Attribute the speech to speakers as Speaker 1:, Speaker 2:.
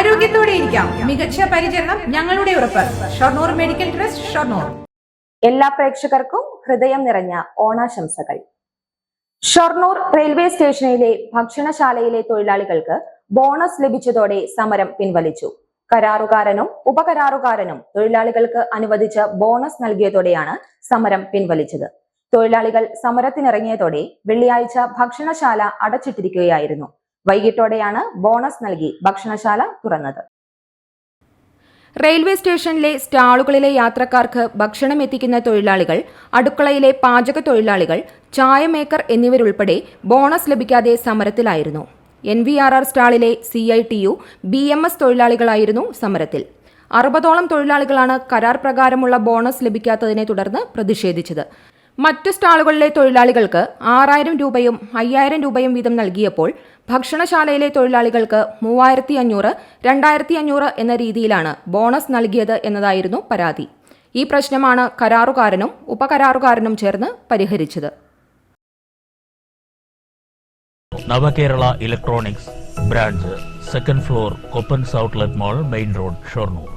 Speaker 1: ആരോഗ്യത്തോടെ ഇരിക്കാം. മികച്ച പരിചരണം ഞങ്ങളുടെ ഉറപ്പ്. Shoranur medical trust Shoranur.
Speaker 2: എല്ലാ പ്രേക്ഷകർക്കും ഹൃദയം നിറഞ്ഞ ഓണാശംസകൾ. ഷൊർണൂർ റെയിൽവേ സ്റ്റേഷനിലെ ഭക്ഷണശാലയിലെ തൊഴിലാളികൾക്ക് ബോണസ് ലഭിച്ചതോടെ സമരം പിൻവലിച്ചു. കരാറുകാരനും ഉപകരാറുകാരനും തൊഴിലാളികൾക്ക് അനുവദിച്ച ബോണസ് നൽകിയതോടെയാണ് സമരം പിൻവലിച്ചത്. തൊഴിലാളികൾ സമരത്തിനിറങ്ങിയതോടെ വെള്ളിയാഴ്ച ഭക്ഷണശാല അടച്ചിട്ടിരിക്കുകയായിരുന്നു. വൈകിട്ടോടെയാണ് ബോണസ് നൽകി ഭക്ഷണശാല തുറന്നത്.
Speaker 3: റെയിൽവേ സ്റ്റേഷനിലെ സ്റ്റാളുകളിലെ യാത്രക്കാർക്ക് ഭക്ഷണം എത്തിക്കുന്ന തൊഴിലാളികൾ അടുക്കളയിലെ പാചക തൊഴിലാളികൾ ചായമേക്കർ എന്നിവരുൾപ്പെടെ ബോണസ് ലഭിക്കാതെ സമരത്തിലായിരുന്നു. N V R R സ്റ്റാളിലെ C I T U B M S തൊഴിലാളികളായിരുന്നു സമരത്തിൽ. അറുപതോളം തൊഴിലാളികളാണ് കരാർ പ്രകാരമുള്ള ബോണസ് ലഭിക്കാത്തതിനെ തുടർന്ന് പ്രതിഷേധിച്ചത്. മറ്റു സ്റ്റാളുകളിലെ തൊഴിലാളികൾക്ക് ആറായിരം രൂപയും അയ്യായിരം രൂപയും വീതം നൽകിയപ്പോൾ ഭക്ഷണശാലയിലെ തൊഴിലാളികൾക്ക് മൂവായിരത്തി അഞ്ഞൂറ് രണ്ടായിരത്തി അഞ്ഞൂറ് എന്ന രീതിയിലാണ് ബോണസ് നൽകിയത് എന്നതായിരുന്നു പരാതി. ഈ പ്രശ്നമാണ് കരാറുകാരനും ഉപകരാറുകാരനും ചേർന്ന് പരിഹരിച്ചത്.
Speaker 4: Navakerala electronics branch second floor Koppans outlet mall main road Shoranur.